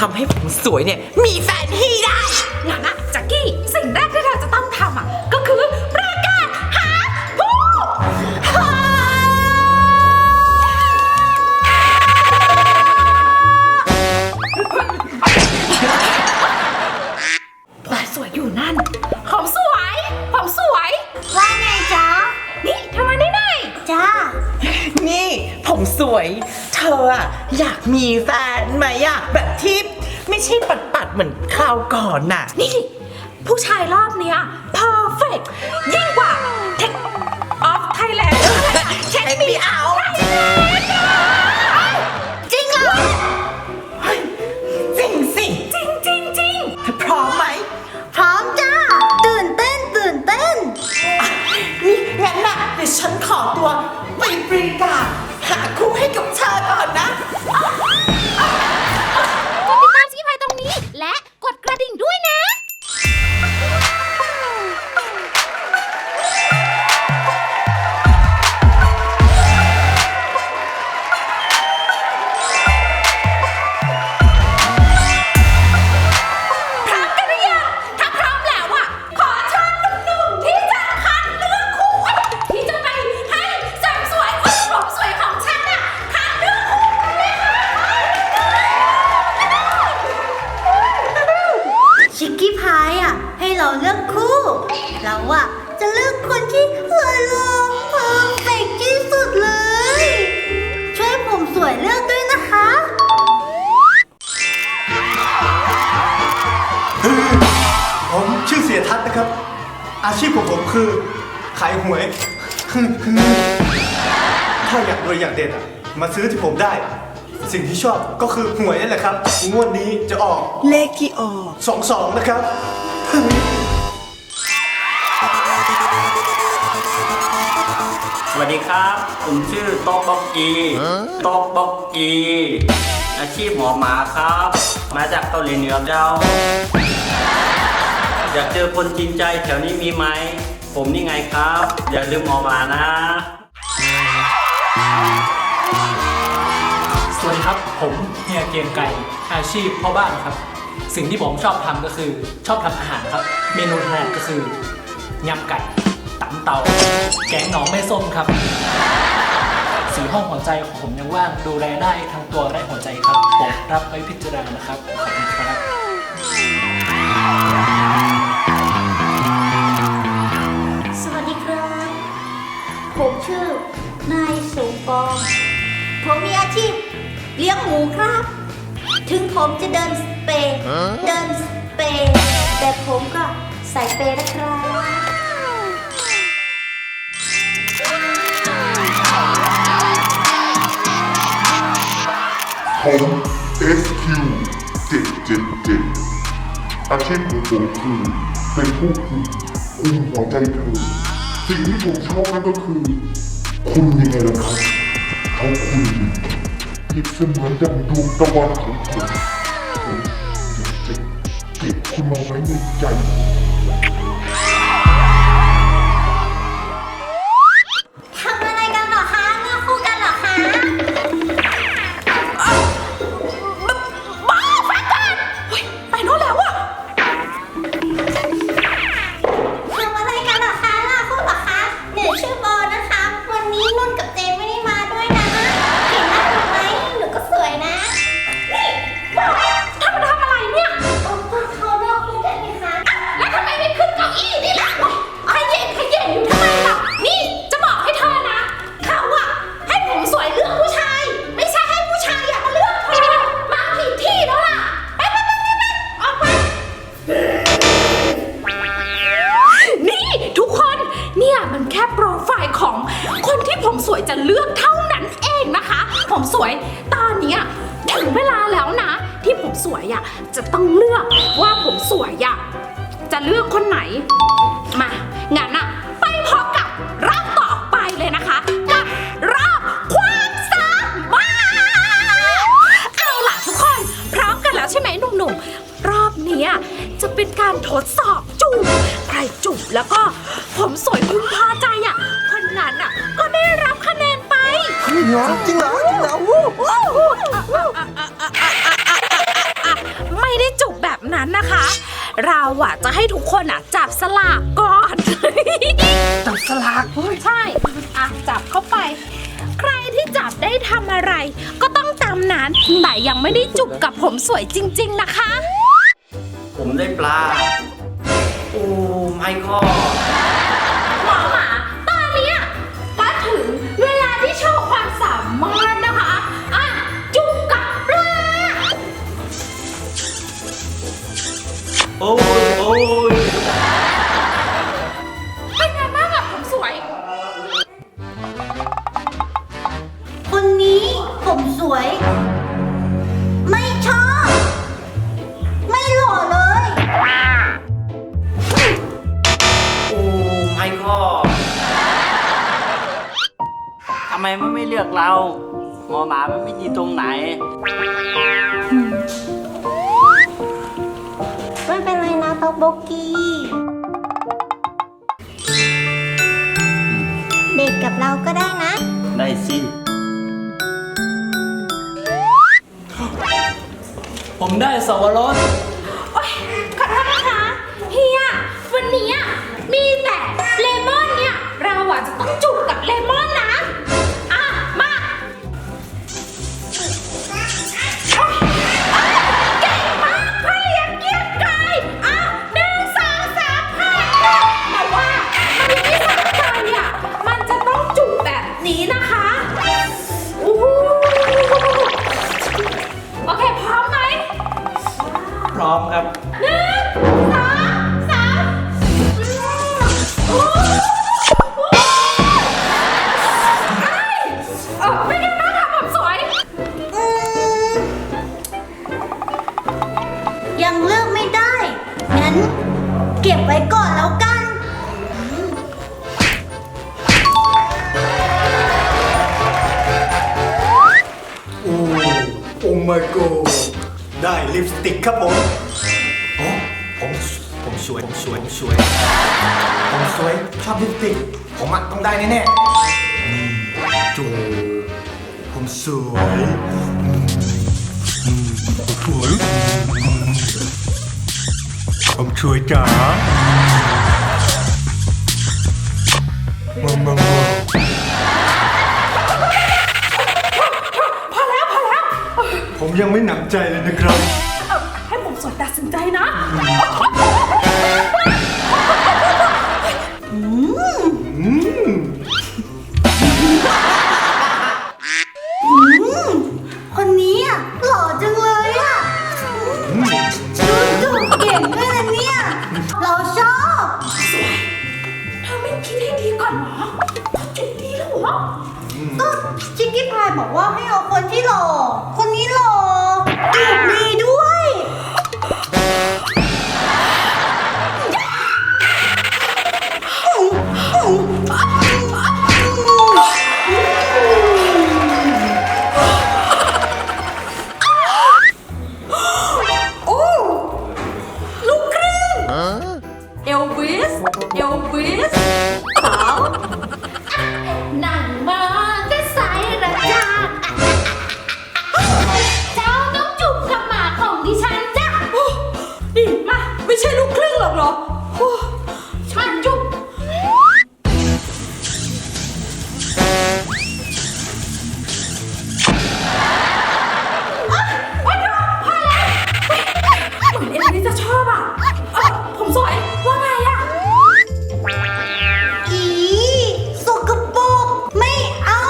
ทำให้ผมสวยเนี่ย มีแฟนที่ได้ งั้นอะแจ็คกี้ สิ่งแรกที่เธอจะต้องทำอะก็คือประกาศหาผู้หาผมสวยอยู่นั่นผมสวยผมสวย ว่าไงจ๊ะนี่ทำไมาได้ไหน จ้า นี่ผมสวยเธออะอยากมีแฟนไหมอะแบบที่ไม่ใช่ปัดปัดๆเหมือนคราวก่อนน่ะ นี่ผู้ชายรอบเนี้ย perfect ยิ่งกว่า Tech of Thailand เช็ค Check มี me out จริงเหรอจริงสิ จริงจริงจริงเธอพร้อมไหม พร้อมจ้า ตื่นเต้น ตื่นเต้น นี่งั้นน่ะเดี๋ยวฉันขอตัวไปบริการหาคู่ให้ กับเธอก่อนนะ ถ้าอยากรวยอย่างเด่นอะมาซื้อที่ผมได้ สิ่งที่ชอบก็คือหวยนั่นแหละครับ งวดนี้จะออก เลขที่ออก สองสองนะครับ สวัสดีครับ ผมชื่อโต๊อกบอกกีโต๊อกบอกกี อาชีพหมอหมาครับ มาจากเกาหลีเหนือเจ้า อยากเจอคนจริงใจแถวนี้มีไหม ผมนี่ไงครับ อย่าลืมหมอหมานะ สวัสดีครับ ผมเฮียเกียงไก่อาชีพพ่อบ้านครับ สิ่งที่ผมชอบทำก็คือชอบทำอาหารครับ เมนูถนัดก็คือยำไก่ตำเตา แกงหน่อไม่ส้มครับ สีห้องหัวใจของผมยังว่างดูแลได้ทั้งตัวและหัวใจครับโปรดรับไว้พิจารณานะครับขอบคุณครับสวัสดีครับผมชื่อนาย สมปองผมมีอาชีพเลี้ยงหมูครับ ถึงผมจะเดินสเปย์เดินสเปย์แต่ผมก็ใส่เปย์นะครับผม SQ 777อาชีพของผมคือเป็นผู้คุมคุมหัวใจเธอสิ่งที่ผมชอบนั่นก็คือ คุณยังไงล่ะครับ เขาคุณดีเปรียบเสมือนดังดวงตะวันของผมผมจะเก็บคุณมอาไว้ในใจ เลือกคนไหน บสลากก่อน จับสลากใช่ อะ จับเข้าไป ใครที่จับได้ทำอะไร ก็ต้องตามนั้นแต่ยังไม่ได้จุกกับผมสวยจริง ๆ นะคะ ผมได้ปลา โอ้ไม่ก็หมอหมาตอนเนี้ยก็ถึงเวลาที่โชว์ความสามารถนะคะ อะ จุกกับปลา โอ้ยโอ้ เลือกเรา หมอหมามันไม่ดีตรงไหน ไม่เป็นไรนะต๊อกโบกี้ เด็กกับเราก็ได้นะ ได้สิผมได้สวรส กแ my god ได้ลิปสติกครับผมโอ้ผมผมสวยผมสวยผมสวย ผมสวยชอบลิปสติก ผมอะต้องได้แน่ๆอืมจูผมสวยผมสวยผมสวยจ๋ามา ผมยังไม่หนำใจเลยนะครับ เออให้ผมสวยตัดสินใจนะ เหรอโอ้าจุบโอ๊ยพอแล้วเหมือนเอลิจะชอบอะเออผมสวยว่าไงอะ อีสกปรกไม่เอา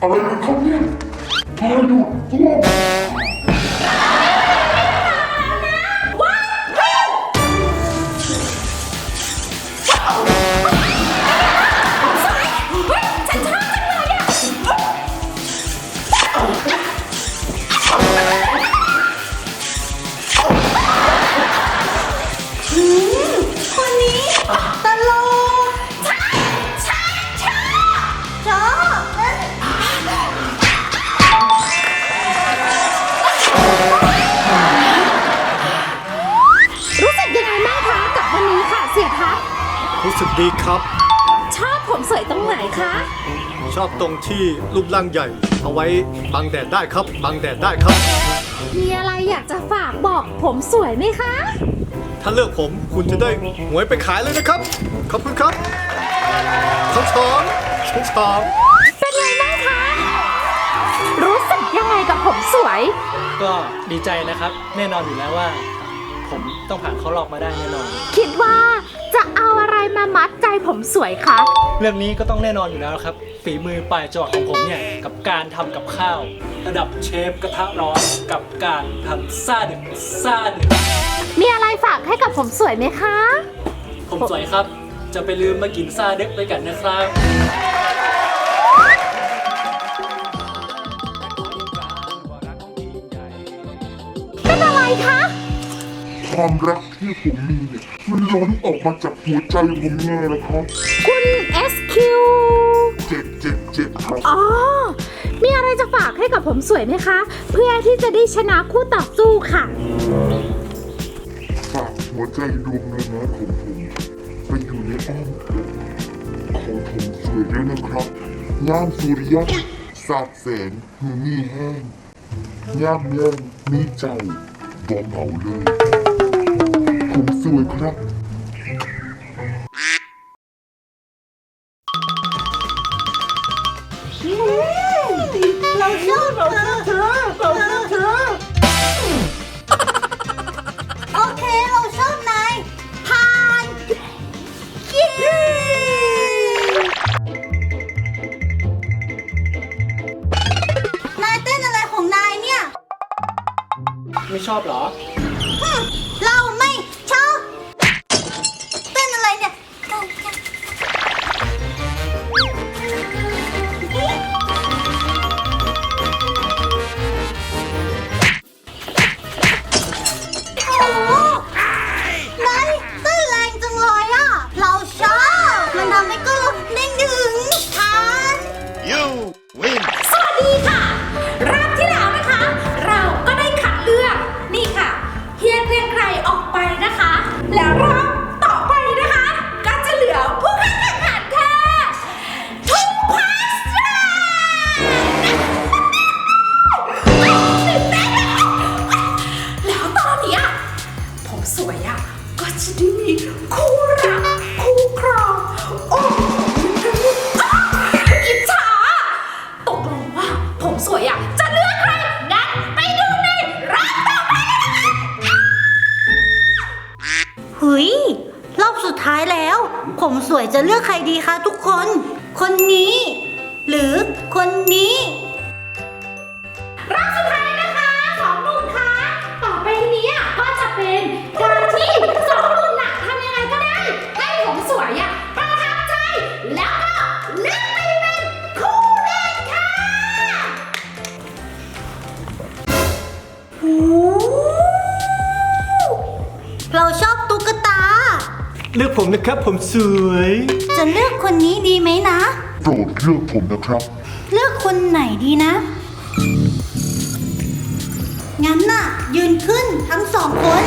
อะไรกันครับเนี่ย ทำไม สึกดีครับ ชอบผมสวยตรงไหนคะ ชอบตรงที่รูปร่างใหญ่ เอาไว้บังแดดได้ครับ บังแดดได้ครับ มีอะไรอยากจะฝากบอกผมสวยไหมคะ ถ้าเลือกผมคุณจะได้หวยไปขายเลยนะครับ ขอบคุณครับช้อนช้อนช้อนช้อนเป็นไงบ้างคะ รู้สึกยังไงกับผมสวย ก็ดีใจนะครับ แน่นอนอยู่แล้วว่า ผมต้องผ่านเข้ารอบมาได้แน่นอน คิดว่าจะเอาอะไรมามัดใจผมสวยคะ เรื่องนี้ก็ต้องแน่นอนอยู่แล้วครับ ฝีมือปลายจวักของผมเนี่ย กับการทำกับข้าว ระดับเชฟกระทะร้อนกับการทำซ่าเด็กซ่าเด็กมีอะไรฝากให้กับผมสวยไหมคะ ผมสวยครับ จะไปลืมมากินซ่าเด็กด้วยกันนะครับ เป็นอะไรคะ ความรักที่ผมมีเนี่ยมันล้นออกมาจากหัวใจผมไงล่ะครับคุณ SQ เจ็บเจ็บเจ็บครับอ๋อ มีอะไรจะฝากให้กับผมสวยไหมคะ เพื่อที่จะได้ชนะคู่ต่อสู้ค่ะ ฝากหัวใจดวงน้อยๆของผมไปอยู่ในอ้อมอกของผมสวยด้วยนะครับยามสุริยะสาดแสงหูมีแห้งยามเล่นมีใจบอกเหงาเลย ผม ลือกใครดีคะทุกคน คนนี้ หรือคนนี้ รอบสุดท้ายนะคะสองหนุ่มคะ ต่อไปนี้อะก็จะเป็นก เลือกผมนะครับ ผมสวย จะเลือกคนนี้ดีไหมนะ โปรดเลือกผมนะครับ เลือกคนไหนดีนะ งั้นน่ะ ยืนขึ้นทั้งสองคน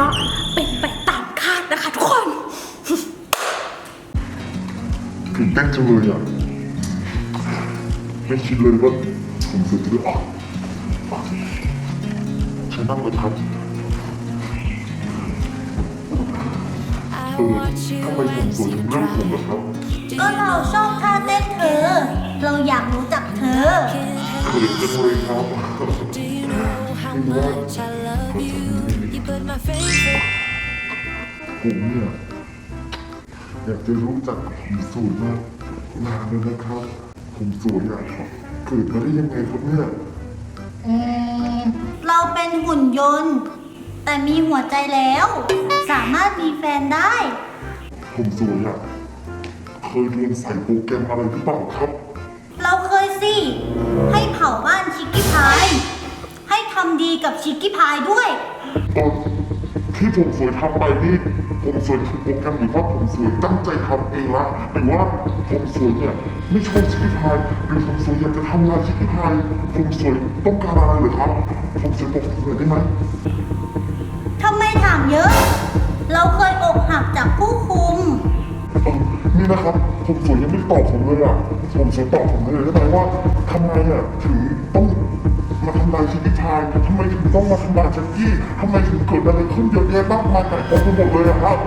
ก็เป็นไปตามคาดนะคะทุกคนตื่นเต้นจังเลยอะไม่คิดเลยว่าผมจะได้อ่านใช้นั่งเลยครับเออทำไมผมสวยถึงเรื่องผมล่ะครับก็เราชอบท่าเต้นเธอ เราอยากรู้จักเธอเธขินจังเลยครับ Do you know how much I love you? You put my faith ผมเนี่ยอยากจะรู้จักผมสวยมากนานแล้วนะครับ ผมสวยอะเกิดมาได้ยังไงครับเนี่ยอืมเราเป็นหุ่นยนต์ แต่มีหัวใจแล้ว สามารถมีแฟนได้ ผมสวยอะเคยเรียนใส่โปรแกรมอะไรหรือเปล่าครับ เราเคยสิ ให้เผาบ้านชิคกี้พาย ให้ทำดีกับชิคกี้พายด้วยตอน ที่ผมสวยทำไปนี่ผมสวยคือโปรแกรมหรือว่าผมสวยตั้งใจทำเองละหรือว่าผมสวยเนี่ยไม่ชอบชิคกี้พายหรือผมสวยอยากจะทำลายชิคกี้พายผมสวยต้องการอะไรเหรือครับ ผมสวยบอกผมหน่อยได้ไหมทำไมถามเยอะ เราเคยอกหักจากผู้คุม เออนี่นะครับ ผมสวยยังไม่ตอบผมเลยอะผมสวยตอบผมเลยได้ไหมว่าทำไมอะถึงต้อง มาทำลายชีวิตชายทำไมถึงต้องมาทำลายแจ็คกี้ทำไมถึงเกิดอะไรขึ้นเยอะแยะมากมายหลายคนไปหมดเลยอะครับ